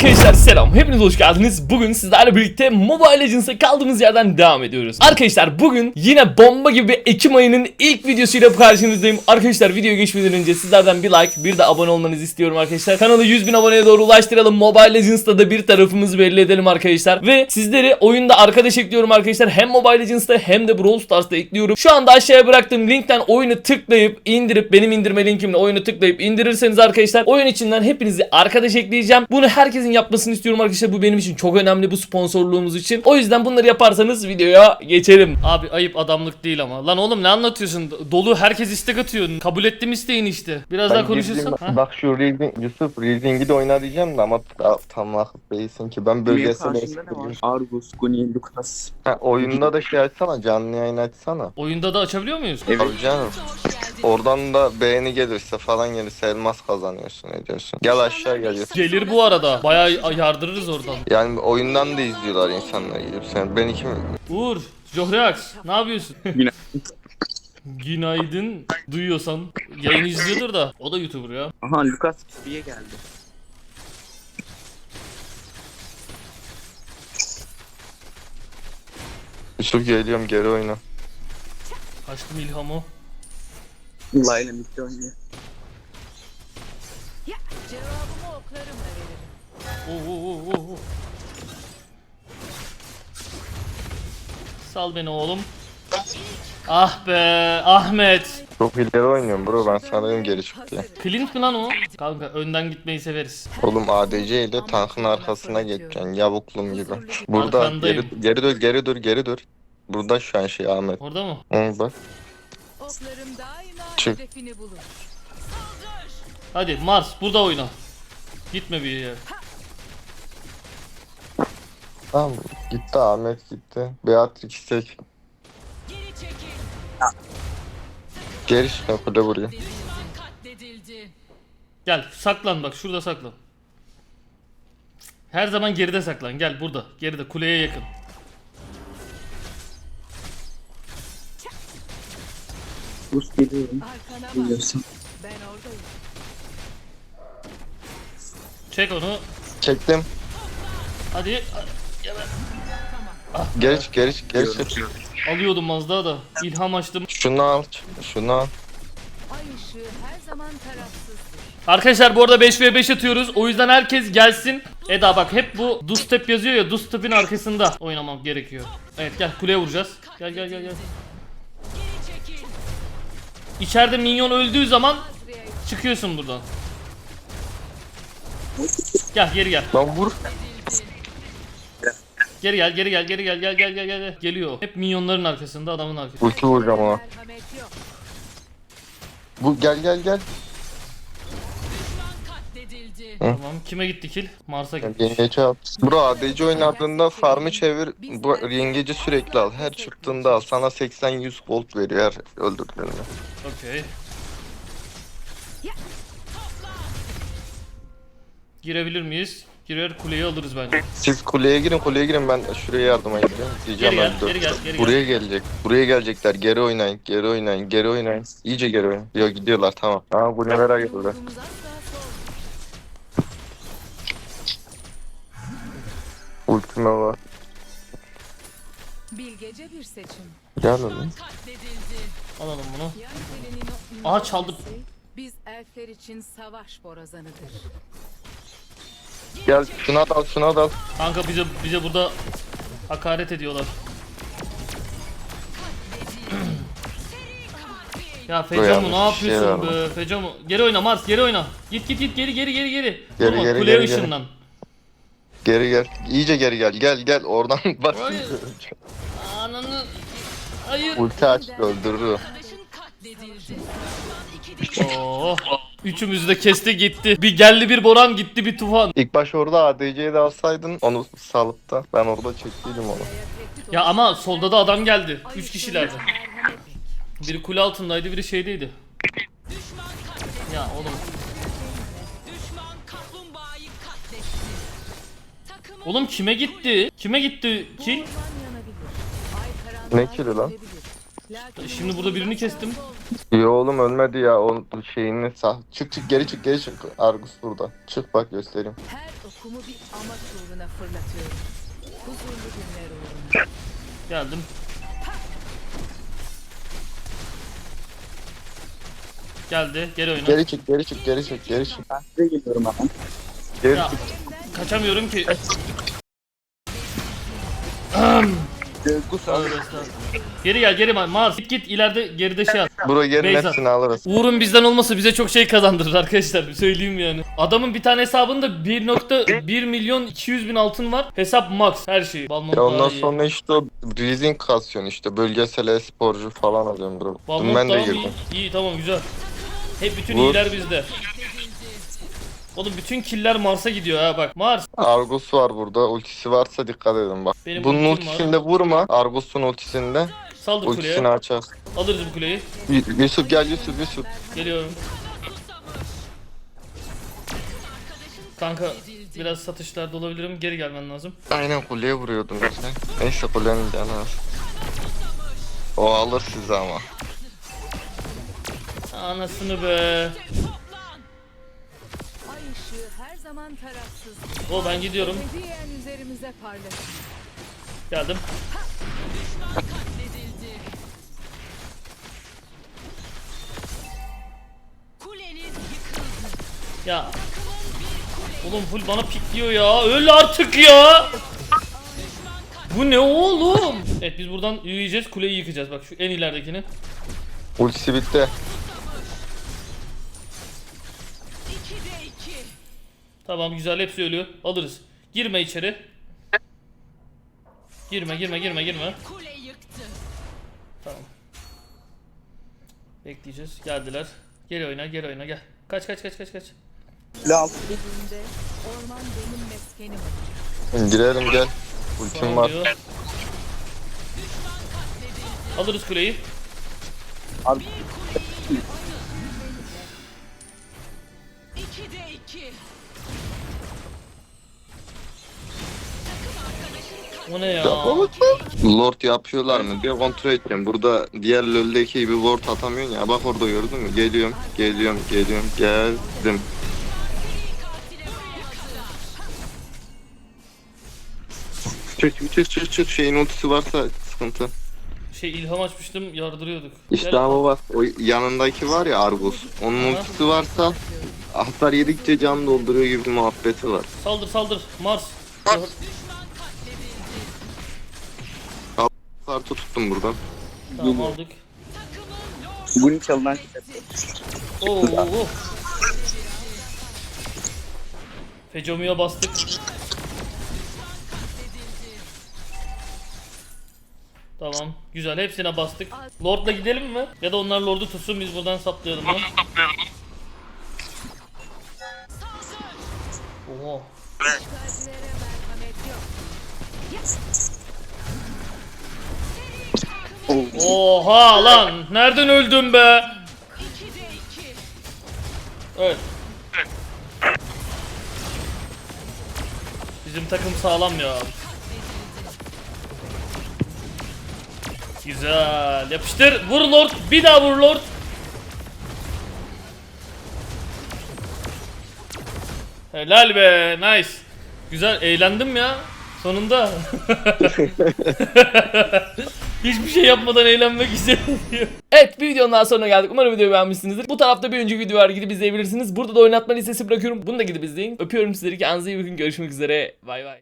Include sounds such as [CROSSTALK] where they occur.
Arkadaşlar selam, hepiniz hoş geldiniz. Bugün sizlerle birlikte Mobile Legends'a kaldığımız yerden devam ediyoruz. Arkadaşlar bugün yine bomba gibi Ekim ayının ilk videosuyla karşınızdayım. Arkadaşlar videoya geçmeden önce sizlerden bir like, bir de abone olmanızı istiyorum arkadaşlar. Kanalı 100 bin aboneye doğru ulaştıralım. Mobile Legends'ta da bir tarafımızı belli edelim arkadaşlar. Ve sizleri oyunda arkadaş ekliyorum arkadaşlar. Hem Mobile Legends'ta hem de Brawl Stars'ta ekliyorum. Şu anda aşağıya bıraktığım linkten oyunu tıklayıp indirip benim indirme linkimle oyunu tıklayıp indirirseniz arkadaşlar oyun içinden hepinizi arkadaş ekleyeceğim. Bunu herkesin yapmasını istiyorum arkadaşlar. Bu benim için çok önemli bu sponsorluğumuz için. O yüzden bunları yaparsanız videoya geçelim. Abi ayıp adamlık değil ama. Lan oğlum ne anlatıyorsun? Dolu herkes istek atıyor. Kabul ettim isteğini işte. Biraz daha konuşursan. Ha? bak şu Reading, Yusuf Reading'i de oyna diyeceğim de ama ta, tam değilsin ki ben bölgesel var? Argus, Guni, Lucas. Ha, oyunda da şey açsana canlı yayın açsana. Oyunda da açabiliyor muyuz? Evet. Tabii canım. Oradan da beğeni gelirse falan gelirse elmas kazanıyorsun ediyorsun. Gel aşağı geliyorsun. Gelir bu arada. Bayağı yardırırız oradan. Yani oyundan da izliyorlar insanlar gidip sen. Ben kim? Uğur, Johreax ne yapıyorsun? Günaydın. Günaydın. Duyuyorsan yayın izliyordur da. O da YouTuber ya. Aha Lucas XP'ye geldi. Yusuf geliyorum geri oyna. Açtım ilhamı. Layla Mitte oynuyor. Cevabımı oklarımla veririm. Oo, oo, oo, oo. Sal beni oğlum. Ah be Ahmet. Çok ileri oynuyorum bro ben sana dedim geri çık diye. Clint mi lan o? Kanka önden gitmeyi severiz. Oğlum ADC ile tankın arkasına geçeceksin yavuklum gibi. Burada Arkandayım. geri, geri dur geri dur geri dur. Burada şu an şey Ahmet. Orada mı? Hı, bak. Oklarım daima Çık. Hadi Mars burada oyna. Gitme bir yere. Tamam gitti Ahmet gitti. Beatrix tek. Geri çekil. Geri çıkın kule. Katledildi. Gel saklan bak şurada saklan. Her zaman geride saklan. Gel burada. Geride kuleye yakın. Rus geliyorum. Arkana bak. Ben oradayım. Çek onu. Çektim. Hadi. Çık geri çık geri çık. Alıyordum az daha da. İlham açtım. Şunu al. Şunu al. Ay ışığı her zaman tarafsızdır. Arkadaşlar bu arada 5v5 atıyoruz. O yüzden herkes gelsin. Eda bak hep bu dustep yazıyor ya. Dustep'in arkasında oynamam gerekiyor. Evet gel kuleye vuracağız. Gel gel gel gel. İçeride minyon öldüğü zaman çıkıyorsun buradan. Gel geri gel. Lan vur. Geri gel geri gel geri gel gel gel gel gel. Geliyor. Hep minyonların arkasında adamın arkasında. Ulti vuracağım ona. Bu gel gel gel. Katledildi. Tamam. Kime gitti kill? Mars'a gitti. Yengeci al. Bro ADC oynadığında farmı çevir. Bu yengeci sürekli al. Her çıktığında al. Sana 80-100 gold veriyor her öldürdüğünde. Okey. Girebilir miyiz? Girer kuleyi alırız bence. Siz kuleye girin kuleye girin ben şuraya yardıma gideceğim. Diyeceğim Geri gel, ben dört- geri gel, geri gel. Buraya gelecek. Buraya gelecekler. Geri oynayın. Geri oynayın. Geri oynayın. İyice geri oynayın. Yok gidiyorlar tamam. Aa bu nelere geldiler. Ultime var. Bilgece bir seçim. Gel. Katledildi. Alalım bunu. Aha, çaldı. Biz elfler için savaş borazanıdır. Gel şuna dal şuna dal. Kanka bize bize burada hakaret ediyorlar. ya Fecamu ne şey yapıyorsun var be Fecamu? Geri oyna Mars geri oyna. Git git git geri geri geri geri. Geri, Durma, geri, kuleye geri, geri. ışınlan. Geri gel. İyice geri gel. Gel gel oradan [LAUGHS] bak. Hayır. Ananı. Hayır. Ulti açtı öldürür. Oo. Üçümüzü de kesti gitti. Bir geldi bir Boran gitti bir Tufan. İlk baş orada ADC'yi de alsaydın onu salıp da ben orada çektiydim onu. Ya ama solda da adam geldi. Üç kişilerdi. Biri kule altındaydı biri şeydeydi. Ya oğlum. Oğlum kime gitti? Kime gitti karanlığa Ne kili lan? Şimdi burada birini kestim. Yo oğlum ölmedi ya o şeyini sah. Çık çık geri çık geri çık. Argus burada. Çık bak göstereyim. Her Okumu bir amaç uğruna fırlatıyorum. Huzurlu günler uğruna. Geldim. Geldi. Geri oyna. Geri çık geri çık geri çık geri çık. Ben size geliyorum hemen. Geri Ya. çık. Kaçamıyorum ki. Gus. Geri gel geri Mars. Git git ileride geride şey at. Bro gelin Beyza. hepsini alırız. Uğur'un bizden olması bize çok şey kazandırır arkadaşlar. Söyleyeyim yani. Adamın bir tane hesabında 1.1 milyon 200 bin altın var. Hesap max her şey. Balmont Ya ondan daha iyi. sonra işte o Breezing kasyon işte bölgesel e-sporcu falan alıyorum bro. Dün Balmont ben de daha girdim. iyi. İyi tamam güzel. Hep bütün Vur. iyiler bizde. Oğlum bütün killer Mars'a gidiyor ha bak. Mars. Argus var burada. Ultisi varsa dikkat edin bak. Benim Bunun ultim var. ultisinde vurma. Argus'un ultisinde. Saldır Ultisini kuleye. açar. Alırız bu kuleyi. Y- Yusuf gel Yusuf Yusuf. Geliyorum. Kanka biraz satışlarda olabilirim. Geri gelmen lazım. Aynen kuleye vuruyordum işte. Neyse kulenin canı az. O alır sizi ama. Anasını be. Her zaman tarafsız. O ben gidiyorum. Hediyen üzerimize parlasın. Geldim. Ya. Oğlum full bana pikliyor ya. Öl artık ya. Bu ne oğlum? Evet biz buradan yürüyeceğiz. Kuleyi yıkacağız. Bak şu en ileridekini. Ultisi bitti. Tamam güzel hepsi ölüyor. Alırız. Girme içeri. Girme girme girme girme. Tamam. Bekleyeceğiz. Geldiler. Geri oyna geri oyna gel. Kaç kaç kaç kaç kaç. Orman benim meskenim olacak. Girelim gel. Ultim var. diyor. Alırız kuleyi. Argus. O ne ya? Lord yapıyorlar mı diye kontrol edeceğim. Burada diğer LoL'deki gibi ward atamıyorsun ya. Bak orada gördün mü? Geliyorum, geliyorum, geliyorum, geldim. Çık çık çık çık şeyin ultisi varsa sıkıntı. Şey ilham açmıştım yardırıyorduk. İşte Gel. ama bak o yanındaki var ya Argus. Onun Aha. ultisi varsa hasar yedikçe can dolduruyor gibi bir muhabbeti var. Saldır saldır. Mars. Kartı tuttum buradan. Tamam aldık. Bugün çalınan Oo, oo, oo. Fecomu'ya bastık. Tamam. Güzel. Hepsine bastık. Lord'la gidelim mi? Ya da onlar Lord'u tutsun biz buradan saplayalım mı? Oha. Oha lan. Nereden öldün be? Evet. Bizim takım sağlam ya. Güzel. Yapıştır. Vur Lord. Bir daha vur Lord. Helal be. Nice. Güzel. Eğlendim ya. Sonunda. [LAUGHS] [LAUGHS] Hiçbir şey yapmadan eğlenmek istemiyorum. [LAUGHS] Evet bir videonun daha sonuna geldik. Umarım videoyu beğenmişsinizdir. Bu tarafta bir önceki video var gidip izleyebilirsiniz. Burada da oynatma listesi bırakıyorum. Bunu da gidip izleyin. Öpüyorum sizleri. Kendinize iyi bakın. Görüşmek üzere. Bay bay.